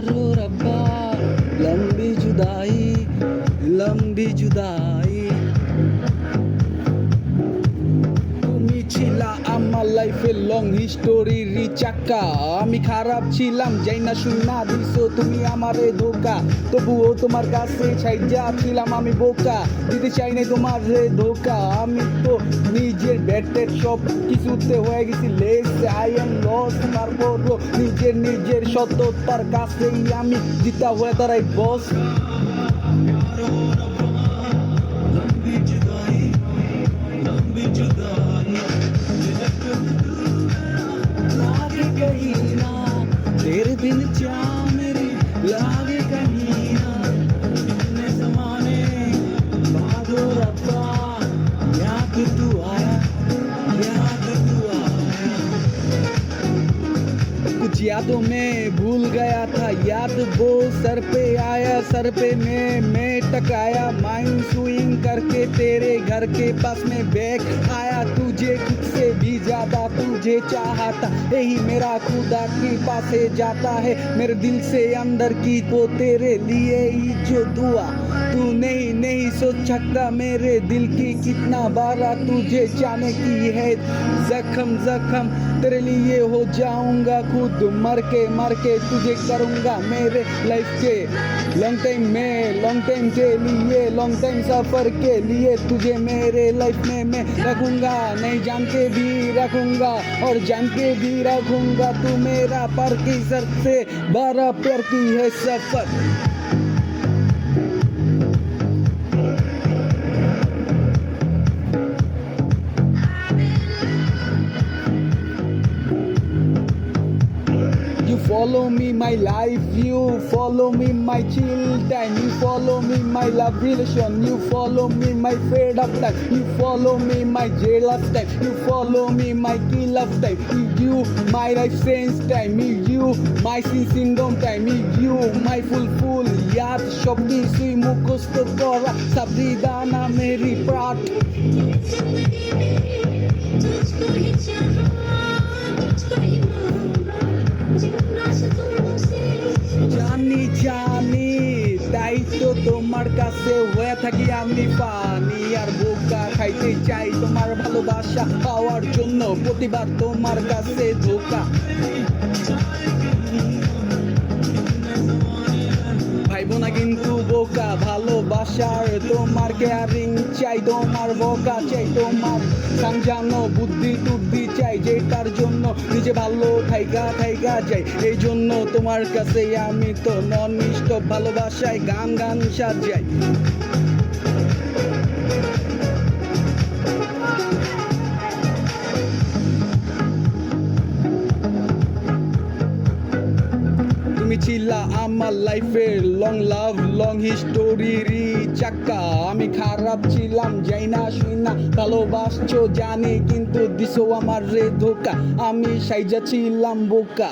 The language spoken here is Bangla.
प्यार हो रब्बा लंबी जुदाई लंबी जुदाई আমার লাইফে লং হিস্টোরির চাকা আমি খারাপ ছিলাম যাই না শুনা দিছো তুমি আমারে ধোকা। তবুও তোমার কাছে ছাইজা ছিলাম আমি বোকা। দিতে চাই নাই তোমার রে ধোকা। আমি তো নিজের ব্যাটের সব কিছুতে হয়ে গেছি লেস আই এম লস তারপরও নিজের নিজের সততার কাছেই আমি জিতা হয়ে দাঁড়াই বস कुछ यादों में भूल गया था। याद वो सर पे आया, सर पे मैं मैं टकराया माइंड स्विंग करके तेरे घर के पास में बैग आया। तुझे खुद से भी ज़्यादा तुझे चाहता। यही मेरा खुदा के पास जाता है। मेरे दिल से अंदर की तो तेरे लिए ही जो दुआ। तू नहीं नहीं सोच सकता मेरे दिल की कितना बारा तुझे जाने की है। जख्म जख्म तेरे लिए हो जाऊँगा, खुद मर के मर के तुझे करूँगा मेरे लाइफ के। लॉन्ग टाइम में लॉन्ग टाइम के लिए लॉन्ग टाइम सफ़र के लिए तुझे मेरे लाइफ में मैं रखूँगा। नहीं जान के भी रखूँगा और जान के भी रखूँगा। तू मेरा पर की सर से बारह प्यार की है सफ़र। follow me my life, you follow me my chill time, you follow me my love relation, you follow me my fade up time, you follow me my jealous time, you follow me my kill of time, you my life sense time, you my sin syndrome time, you my full full याद সব কিছুই মুখস্থ করা সাবরিদানা মেরি প্রাট থাকি আমি পানি আর বোকা খাইতে চাই? তোমার ভালোবাসা পাওয়ার জন্য প্রতিবার তোমার কাছে ধোকা। ভাইবো না কিন্তু বোকা, ভালোবাসার তোমার কেয়ারিং চাই, তোমার বোকা চাই, তোমার সামজানো বুদ্ধি টুদ্ধি চাই যেটার জন্য নিজে ভালো থাইগা থাইগা যাই এই জন্য তোমার কাছে আমি তো নন ভালোবাসায় গান গান সাজাই। ছিলা আমার লাইফের লং লাভ লং হিস্টোরির চাক্কা আমি খারাপ ছিলাম যাই না শুই না ভালোবাসছো, জানি, কিন্তু দিছো আমার রে ধোকা। আমি সাইজা ছিলাম বোকা।